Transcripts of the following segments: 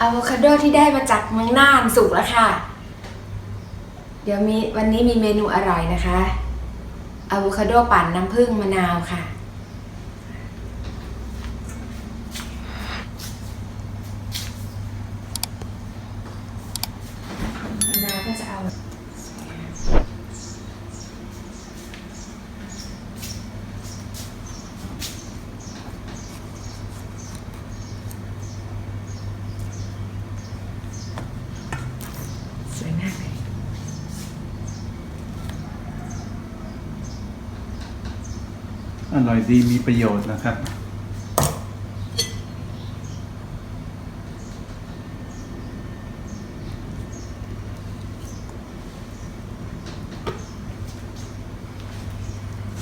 อะโวคาโดที่ได้มาจากเมืองน่านสุกแล้วค่ะ เดี๋ยวมีวันนี้มีเมนูอร่อยนะคะอะโวคาโดปั่นน้ำผึ้งมะนาวค่ะ มะนาวก็จะเอา สวยมากเลย อร่อยดีมีประโยชน์นะครับ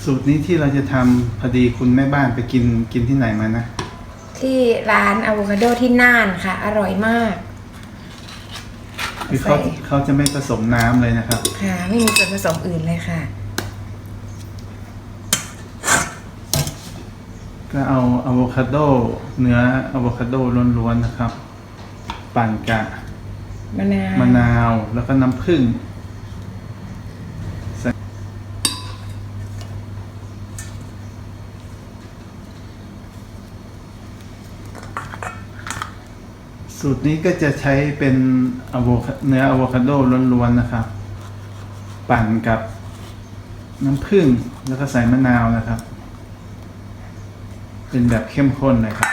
สูตรนี้ที่เราจะทำพอดีคุณแม่บ้านไปกินกินที่ไหนมานะ ที่ร้านอะโวคาโดที่น่านค่ะ อร่อยมากคือเขาใส่ เขาจะไม่ผสมน้ำเลยนะครับ ค่ะ ไม่มีส่วนผสมอื่นเลยค่ะ ก็เอาอะโวคาโดเนื้ออะโวคาโดล้วนๆนะครับ ปั่นกะมะนาวมะนาวแล้วก็น้ำผึ้งใส่สูตรนี้ก็จะใช้เป็นอะโวคาเนื้ออะโวคาโดล้วนๆนะครับ ปั่นกับน้ำผึ้งแล้วก็ใส่มะนาวนะครับ เป็นแบบเข้มข้นเลยครับ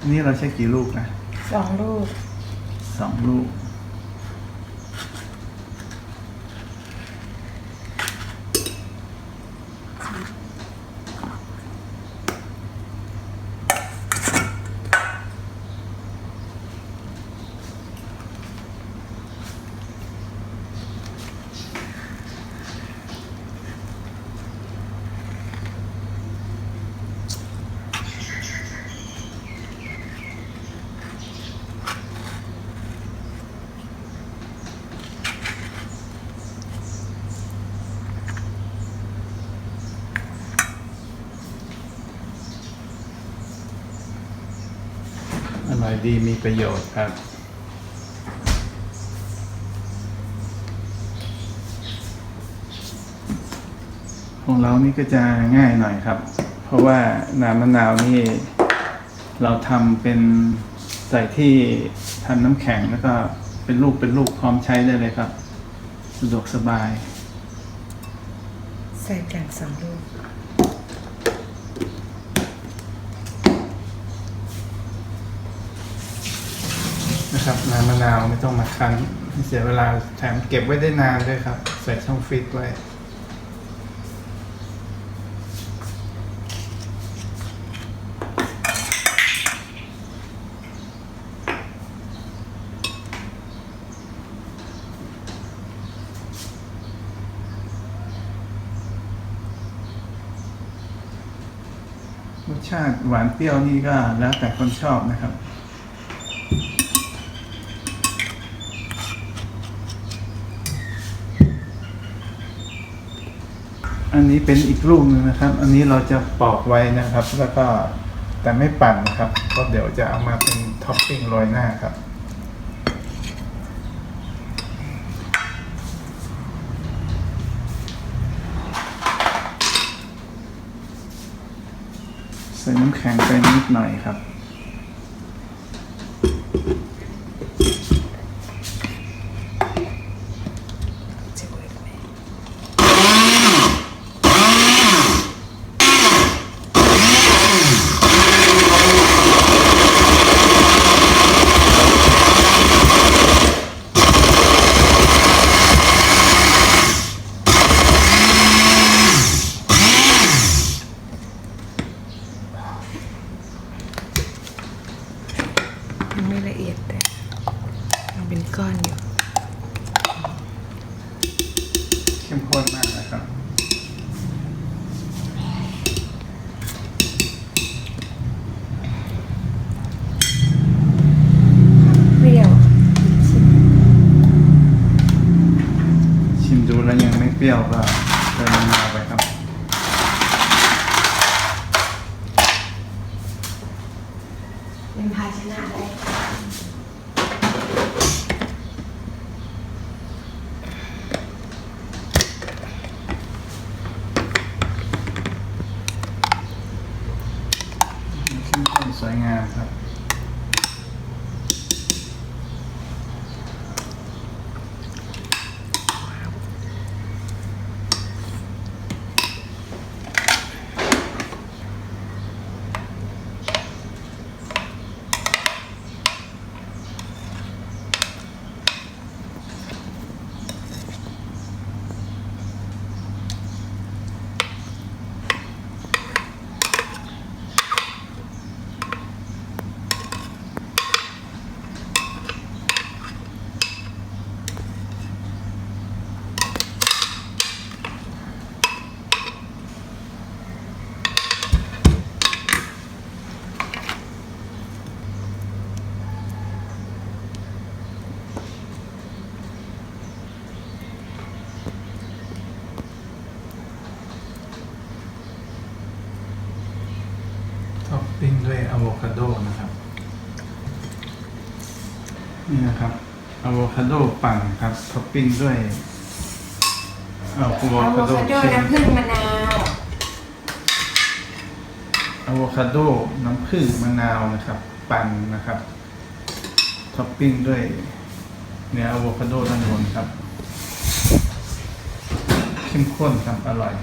อันนี้เราใช้กี่ลูกนะสองลูกสองลูก อร่อยดีมีประโยชน์ครับ ของเรานี่ก็จะง่ายหน่อยครับ เพราะว่าน้ำมะนาวนี่เราทำเป็นใส่ที่ทำน้ำแข็งแล้วก็เป็นลูกเป็นลูกพร้อมใช้ได้เลยครับ สะดวกสบาย ใส่กันสองลูก ครับ น้ำมะนาวไม่ต้องมาคั้นเสียเวลาแถมเก็บไว้ได้นานด้วยครับ ใส่ช่องฟรีซไว้รสชาติหวานเปรี้ยวนี่ก็แล้วแต่คนชอบนะครับ อันนี้เป็นอีกลูกหนึ่งนะครับ อันนี้เราจะปอกไว้นะครับ แล้วก็แต่ไม่ปั่นนะครับเพราะเดี๋ยวจะเอามาเป็นท็อปปิ้งโรยหน้าครับใส่น้ำแข็งไปนิดหน่อยครับ จะเวิร์กไหมยังไม่ละเอียดแต่มันเป็น ก้อนอยู่ เข้มข้นมากนะครับ เปรี้ยวแล้วยังไม่เปรี้ยวก็เติมมะนาวไปครับเป็นภาชนะได้ค่ะ ชิ้นข้น สวยงามครับ อะโวคาโดนะครับนี่นะครับอะโวคาโดปั่นครับท็อปปิ้งด้วยอะโวอะโวคาโดคาโดเค็มน้ำผึ้งมะนาวอะโวคาโดน้ำผึ้งมะนาวนะครับ ปั่นนะครับท็อปปิ้งด้วยเนื้ออะโวคาโดด้านบนครับ เข้มข้นครับอร่อย